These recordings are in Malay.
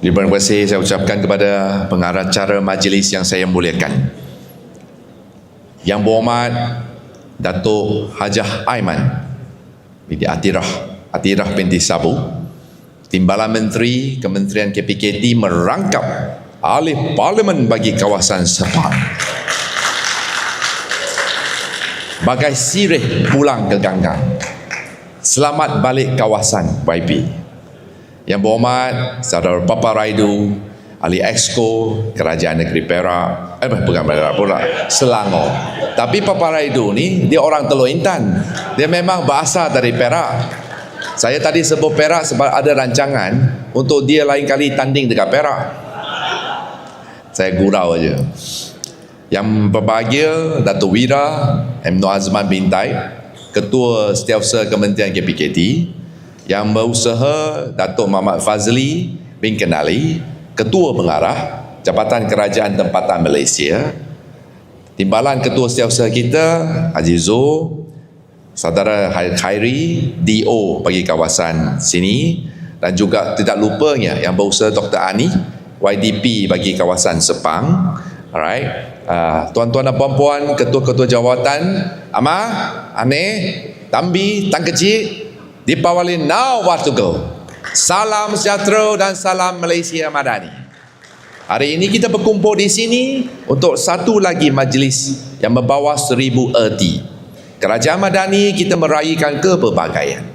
Terima kasih saya ucapkan kepada pengacara majlis yang saya muliakan. Yang berhormat Datuk Hajah Aiman binti Atirah Atirah binti Sabu Timbalan Menteri Kementerian KPKT merangkap alih parlimen bagi kawasan Sepang. Bagai sirih pulang ke ganggang. Selamat balik kawasan YB yang berhormat Saudara Papa Raidu ahli Exco Kerajaan Negeri Perak eh bukan Perak pula Selangor. Tapi Papa Raidu ni dia orang Teluk Intan. Dia memang berasal dari Perak. Saya tadi sebut Perak sebab ada rancangan untuk dia lain kali tanding dekat Perak. Saya gurau aja. Yang berbahagia Datuk Wira M. Azman Bintai Ketua Setiausaha Kementerian KPKT yang berusaha Datuk Muhammad Fazli bin Kenali Ketua Pengarah Jabatan Kerajaan Tempatan Malaysia. Timbalan Ketua Setiausaha kita Haji Zul Saudara Khairi DO bagi kawasan sini. Dan juga tidak lupanya yang berusaha Dr. Ani YDP bagi kawasan Sepang. Alright. Uh, tuan-tuan dan puan-puan ketua-ketua jawatan Amar Ane Tambi Tan Kecil Dipawali now go Salam sejahtera dan salam Malaysia Madani. Hari ini kita berkumpul di sini untuk satu lagi majlis yang membawa seribu erti. Kerajaan Madani kita meraihkan kepelbagaian.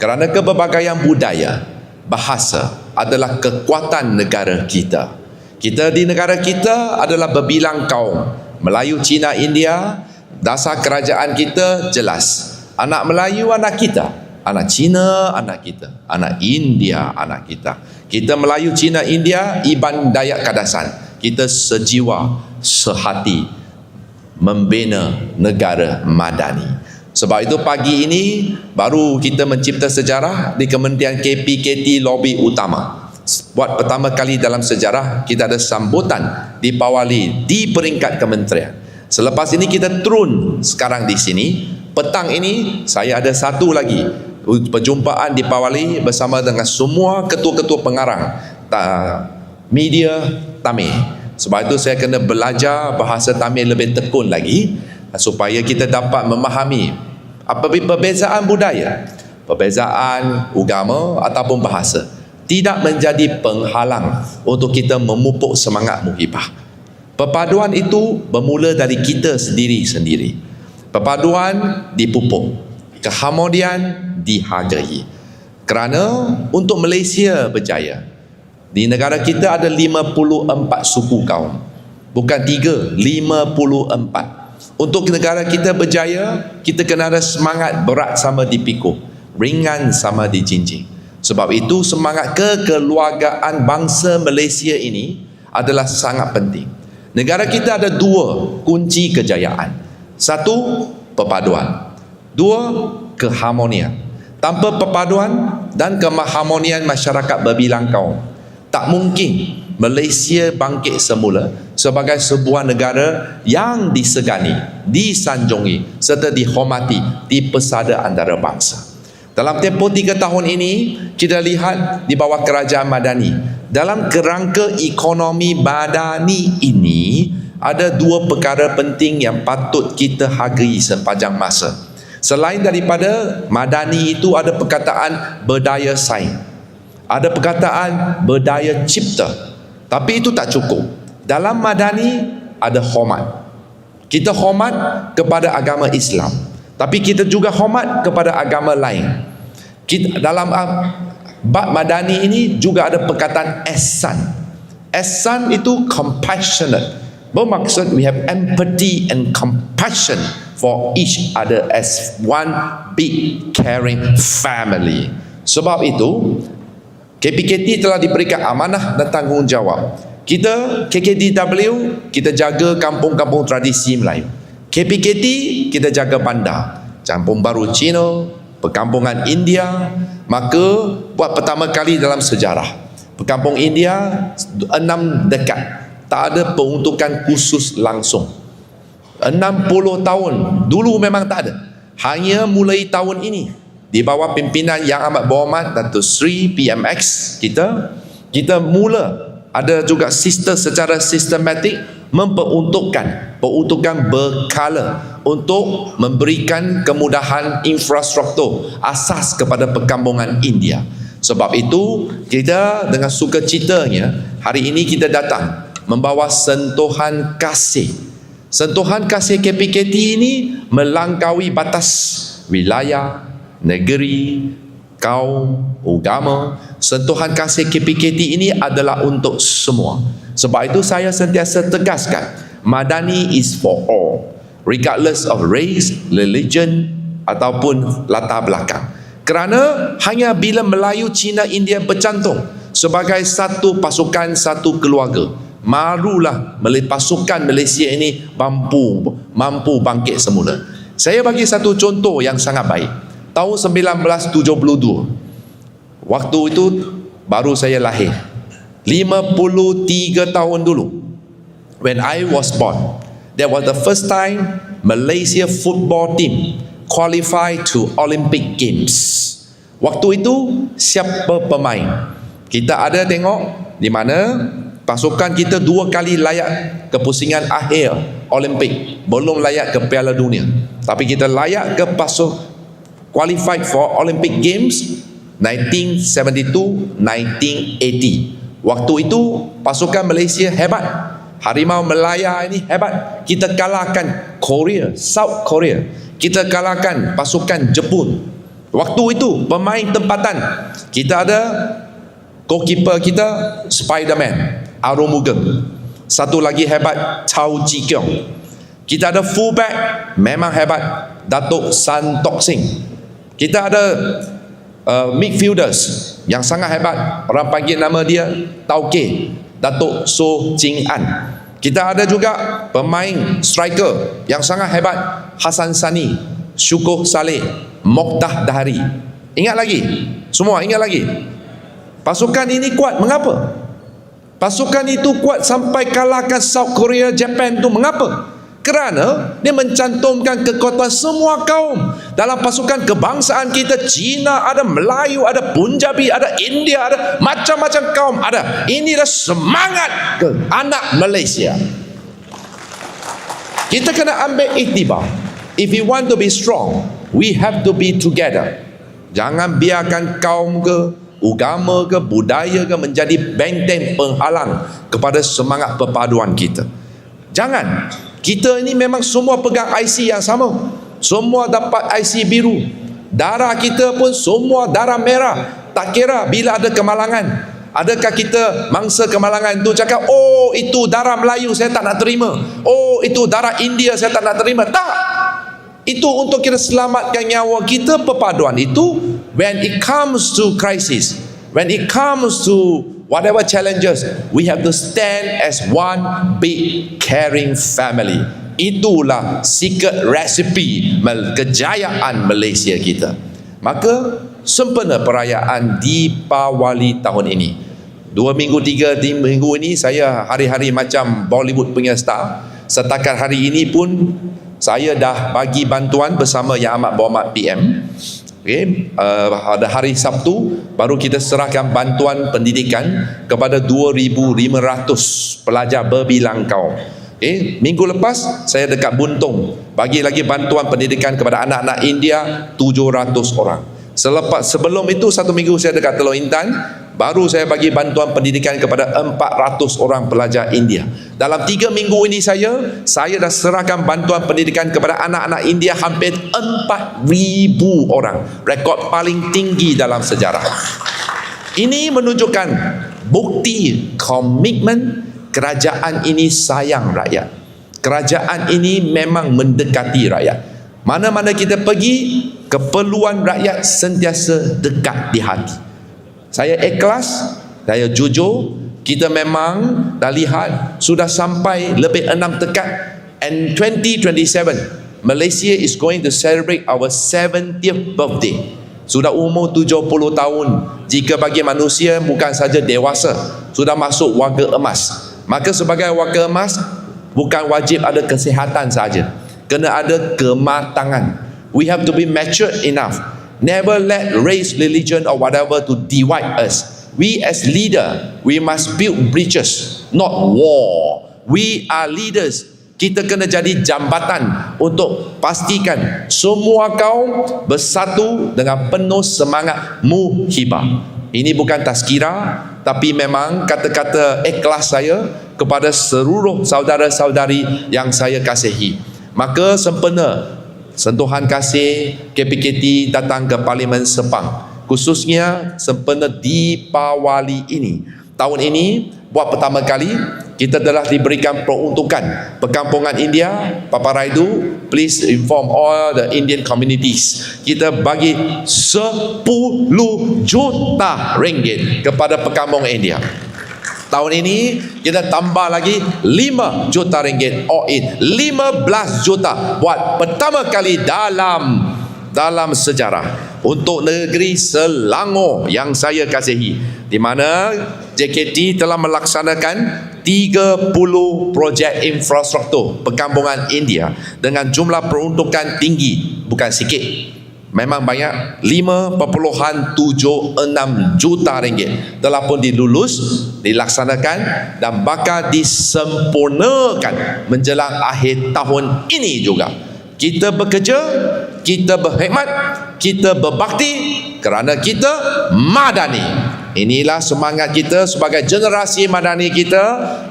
Kerana kepelbagaian budaya, bahasa adalah kekuatan negara kita. Kita di negara kita adalah berbilang kaum. Melayu, Cina, India, dasar kerajaan kita jelas. Anak Melayu anak kita anak Cina anak kita. Anak India anak kita. Kita Melayu Cina India Iban Dayak Kadasan. Kita sejiwa sehati membina negara madani. Sebab itu pagi ini baru kita mencipta sejarah di Kementerian KPKT lobby utama. Buat pertama kali dalam sejarah kita ada sambutan di Pawali di peringkat kementerian. Selepas ini kita turun sekarang di sini. Petang ini saya ada satu lagi perjumpaan di Pawali bersama dengan semua ketua-ketua pengarang media Tamil. Sebab itu saya kena belajar bahasa Tamil lebih tekun lagi supaya kita dapat memahami apa perbezaan budaya, perbezaan agama ataupun bahasa tidak menjadi penghalang untuk kita memupuk semangat muhibah. Perpaduan itu bermula dari kita sendiri-sendiri. Perpaduan dipupuk. Keharmonian dihargai. Kerana untuk Malaysia berjaya, di negara kita ada 54 suku kaum. Bukan 3, 54. Untuk negara kita berjaya, kita kena ada semangat berat sama dipikul, ringan sama dijinjing. Sebab itu semangat kekeluargaan bangsa Malaysia ini adalah sangat penting. Negara kita ada dua kunci kejayaan. Satu, perpaduan. Dua, keharmonian. Tanpa perpaduan dan kemaharmonian masyarakat berbilang kaum, tak mungkin Malaysia bangkit semula sebagai sebuah negara yang disegani, disanjungi serta dihormati di pesada antara bangsa. Dalam tempoh tiga tahun ini, kita lihat di bawah kerajaan Madani, dalam kerangka ekonomi Madani ini, ada dua perkara penting yang patut kita hargai sepanjang masa. Selain daripada madani itu ada perkataan berdaya saing. Ada perkataan berdaya cipta. Tapi itu tak cukup. Dalam madani ada hormat. Kita hormat kepada agama Islam. Tapi kita juga hormat kepada agama lain. Kita, dalam bab madani ini juga ada perkataan ehsan. Ehsan itu compassionate. Bermaksud we have empathy and compassion for each other as one big caring family. Sebab itu, KPKT telah diberikan amanah dan tanggungjawab. Kita, KKDW, kita jaga kampung-kampung tradisi Melayu. KPKT, kita jaga bandar. Kampung Baru Cina, perkampungan India. Maka, buat pertama kali dalam sejarah. Perkampung India, enam dekat. Tak ada peruntukan khusus langsung. 60 tahun. Dulu memang tak ada. Hanya mulai tahun ini. Di bawah pimpinan yang amat berhormat Datuk Sri PMX kita kita mula ada juga sistem secara sistematik memperuntukkan peruntukan berkala untuk memberikan kemudahan infrastruktur asas kepada perkampungan India. Sebab itu kita dengan sukacitanya hari ini kita datang membawa sentuhan kasih. Sentuhan kasih KPKT ini melangkaui batas wilayah, negeri, kaum, agama. Sentuhan kasih KPKT ini adalah untuk semua. Sebab itu saya sentiasa tegaskan, Madani is for all, regardless of race, religion ataupun latar belakang. Kerana hanya bila Melayu, Cina, India bercantum sebagai satu pasukan, satu keluarga, marulah pasukan Malaysia ini mampu mampu bangkit semula. Saya bagi satu contoh yang sangat baik. Tahun 1972, waktu itu baru saya lahir. 53 tahun dulu when I was born that was the first time Malaysia football team qualify to Olympic Games waktu itu siapa pemain kita ada tengok di mana pasukan kita dua kali layak ke pusingan akhir Olimpik belum layak ke Piala Dunia tapi kita layak ke pasuk qualified for Olympic Games 1972 1980 Waktu itu pasukan Malaysia hebat. Harimau Melaya ini hebat. Kita kalahkan Korea, South Korea. Kita kalahkan pasukan Jepun. Waktu itu pemain tempatan kita ada goalkeeper kita Spiderman, Arumugam. Satu lagi hebat Chao Ji Kiong. Kita ada fullback memang hebat Datuk San Tok Sing. Kita ada uh, midfielders yang sangat hebat orang panggil nama dia Tauke Datuk So Jing An kita ada juga pemain striker yang sangat hebat Hasan Sani Syukur Saleh Moktah Dahari ingat lagi semua ingat lagi pasukan ini kuat mengapa pasukan itu kuat sampai kalahkan South Korea Japan tu. Mengapa? Kerana dia mencantumkan kekuatan semua kaum. Dalam pasukan kebangsaan kita Cina ada Melayu ada Punjabi ada India ada macam-macam kaum ada. Inilah semangat ke anak Malaysia. Kita kena ambil iktibar. If we want to be strong we have to be together. Jangan biarkan kaum ke agama ke budaya ke menjadi benteng penghalang kepada semangat perpaduan kita jangan kita ini memang semua pegang IC yang sama. Semua dapat IC biru. Darah kita pun semua darah merah. Tak kira bila ada kemalangan. Adakah kita mangsa kemalangan itu cakap, oh itu darah Melayu saya tak nak terima. Oh itu darah India saya tak nak terima. Tak. Itu untuk kita selamatkan nyawa kita perpaduan itu. When it comes to crisis. When it comes to whatever challenges, we have to stand as one big caring family. Itulah secret recipe kejayaan Malaysia kita. Maka sempena perayaan Deepawali tahun ini. Dua minggu, tiga minggu ini saya hari-hari macam Bollywood punya star. Setakat hari ini pun saya dah bagi bantuan bersama Yang Amat Berhormat PM Okay, uh, pada hari Sabtu baru kita serahkan bantuan pendidikan kepada 2,500 pelajar berbilang kaum. Okay, minggu lepas saya dekat Buntung bagi lagi bantuan pendidikan kepada anak-anak India 700 orang. Selepas sebelum itu satu minggu saya dekat Teluk Intan Baru saya bagi bantuan pendidikan kepada 400 orang pelajar India. Dalam 3 minggu ini saya, saya dah serahkan bantuan pendidikan kepada anak-anak India hampir 4,000 orang. Rekod paling tinggi dalam sejarah. Ini menunjukkan bukti komitmen kerajaan ini sayang rakyat. Kerajaan ini memang mendekati rakyat. Mana-mana kita pergi, keperluan rakyat sentiasa dekat di hati. Saya ikhlas, saya jujur, kita memang dah lihat sudah sampai lebih enam tekad and 2027 Malaysia is going to celebrate our 70th birthday. Sudah umur 70 tahun. Jika bagi manusia bukan saja dewasa, sudah masuk warga emas. Maka sebagai warga emas bukan wajib ada kesihatan saja. Kena ada kematangan. We have to be mature enough Never let race, religion or whatever to divide us. We as leader, we must build bridges, not war. We are leaders. Kita kena jadi jambatan untuk pastikan semua kaum bersatu dengan penuh semangat muhibah. Ini bukan tazkirah tapi memang kata-kata ikhlas saya kepada seluruh saudara-saudari yang saya kasihi. Maka sempena sentuhan kasih KPKT datang ke Parlimen Sepang khususnya sempena Dipawali ini. Tahun ini buat pertama kali kita telah diberikan peruntukan perkampungan India Papa Raidu please inform all the Indian communities kita bagi 10 juta ringgit kepada perkampungan India Tahun ini kita tambah lagi 5 juta ringgit. All in. 15 juta buat pertama kali dalam dalam sejarah untuk negeri Selangor yang saya kasihi. Di mana JKT telah melaksanakan 30 projek infrastruktur perkampungan India dengan jumlah peruntukan tinggi bukan sikit memang banyak 5.76 juta ringgit telah pun dilulus dilaksanakan dan bakal disempurnakan menjelang akhir tahun ini juga. Kita bekerja kita berkhidmat kita berbakti kerana kita madani. Inilah semangat kita sebagai generasi madani kita.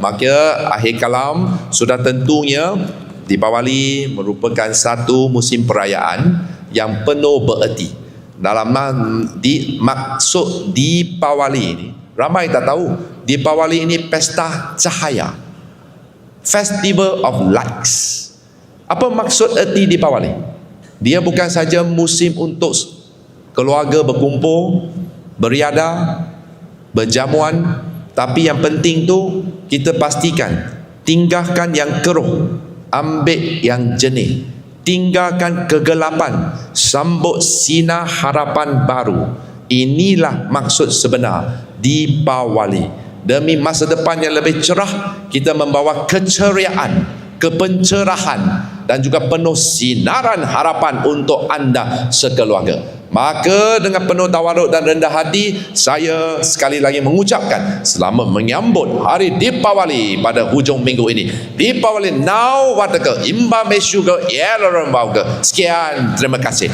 Maka akhir kalam sudah tentunya Dipawali merupakan satu musim perayaan yang penuh bererti. Dalam di maksud Dipawali ini ramai tak tahu Dipawali ini pesta cahaya. Festival of lights. Apa maksud erti Dipawali? Dia bukan saja musim untuk keluarga berkumpul beriadah berjamuan tapi yang penting tu kita pastikan tinggalkan yang keruh ambil yang jernih tinggalkan kegelapan sambut sinar harapan baru. Inilah maksud sebenar. Dipawali. Demi masa depan yang lebih cerah kita membawa keceriaan kepencerahan dan juga penuh sinaran harapan untuk anda sekeluarga Maka dengan penuh tawaduk dan rendah hati Saya sekali lagi mengucapkan Selamat menyambut hari Dipawali pada hujung minggu ini. Dipawali now wataka imba mesyuga yelaran bauga Sekian terima kasih